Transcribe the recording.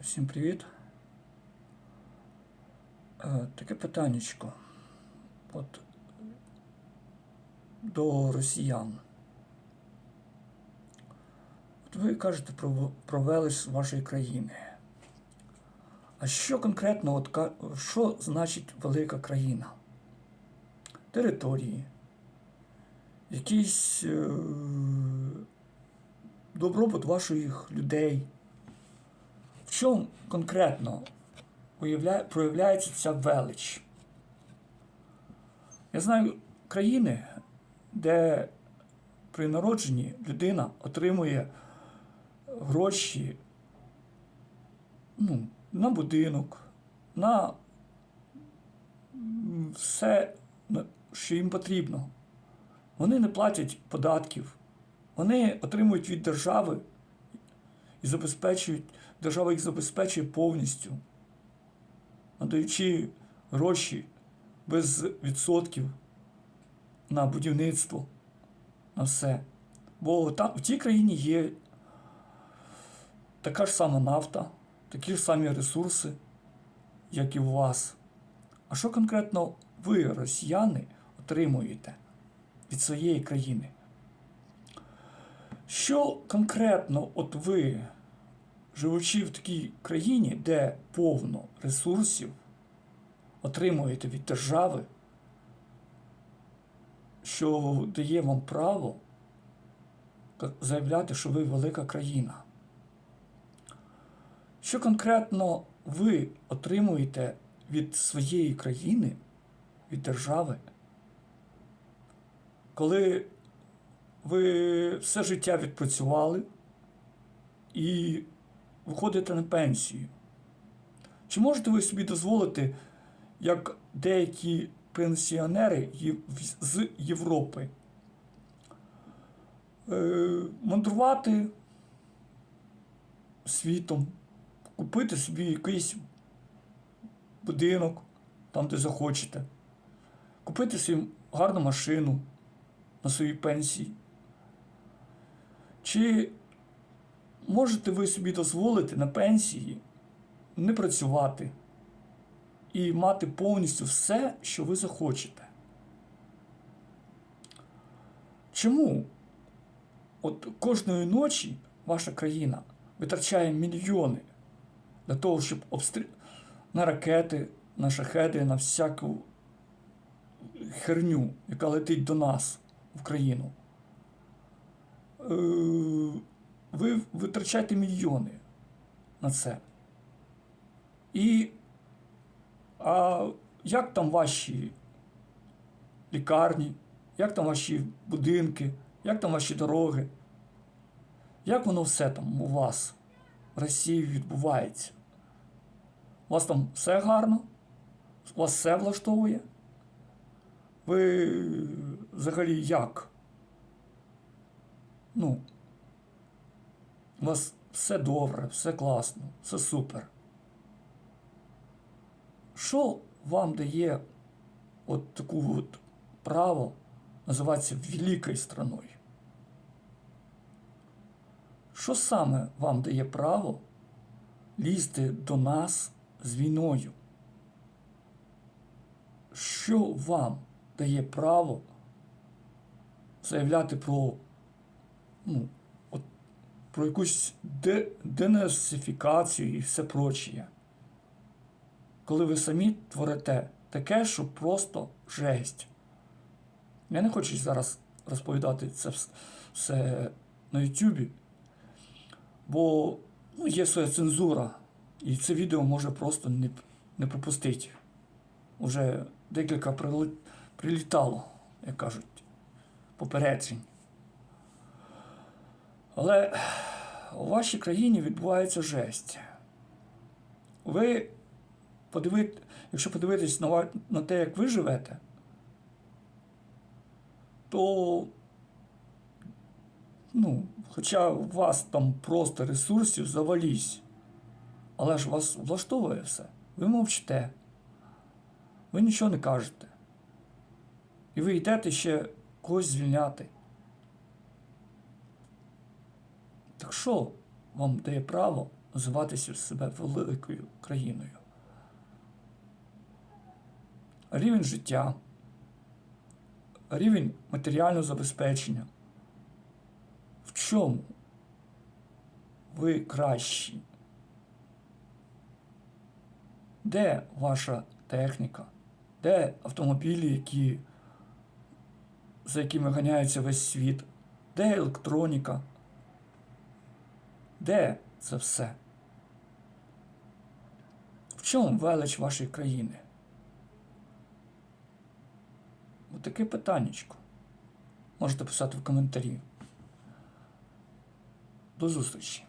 Всім привіт. Е, Таке питаннячко. От до росіян. От ви кажете про, про велич вашої країни. А що конкретно, от, що значить велика країна? Території, якийсь е, добробут ваших людей. В чому конкретно проявляється ця велич? Я знаю країни, де при народженні людина отримує гроші ну, на будинок, на все, що їм потрібно. Вони не платять податків, вони отримують від держави і забезпечують, держава їх забезпечує повністю, надаючи гроші без відсотків на будівництво, на все. Бо там, в тій країні є така ж сама нафта, такі ж самі ресурси, як і у вас. А що конкретно ви, росіяни, отримуєте від своєї країни? Що конкретно от ви, живучи в такій країні, де повно ресурсів, отримуєте від держави, що дає вам право заявляти, що ви велика країна? Що конкретно ви отримуєте від своєї країни, від держави, коли ви все життя відпрацювали і виходите на пенсію? Чи можете ви собі дозволити, як деякі пенсіонери з Європи, е, мандрувати світом, купити собі якийсь будинок, там, де захочете, купити собі гарну машину на своїй пенсії? Чи можете ви собі дозволити на пенсії не працювати і мати повністю все, що ви захочете? Чому от кожної ночі ваша країна витрачає мільйони для того, щоб обстрі... на ракети, на шахеди, на всяку херню, яка летить до нас в країну? Е, Ви витрачаєте мільйони на це. І а як там ваші лікарні, як там ваші будинки, як там ваші дороги? Як воно все там у вас в Росії відбувається? У вас там все гарно? У вас все влаштовує? Ви взагалі як? Ну, у вас все добре, все класно, все супер. Що вам дає от таку от право називатися великою страною? Що саме вам дає право лізти до нас з війною? Що вам дає право заявляти про, ну, про якусь де, денацифікацію і все прочее? Коли ви самі творите таке, що просто жесть. Я не хочу зараз розповідати це все на Ютубі, бо ну, є своя цензура, і це відео може просто не, не пропустити. Уже декілька прилітало, як кажуть, попереджень. Але у вашій країні відбувається жесть. Ви подивит, якщо подивитись на, на те, як ви живете, то ну, хоча у вас там просто ресурсів завалісь, але ж вас влаштовує все. Ви мовчите, ви нічого не кажете. І ви йдете ще когось звільняти. Так що вам дає право називатися себе великою країною. Рівень життя, рівень матеріального забезпечення. В чому ви кращі? Де ваша техніка? Де автомобілі, які, за якими ганяється весь світ? Де електроніка? Де це все? В чому велич вашої країни? Отаке питаннячко. Можете писати в коментарі. До зустрічі!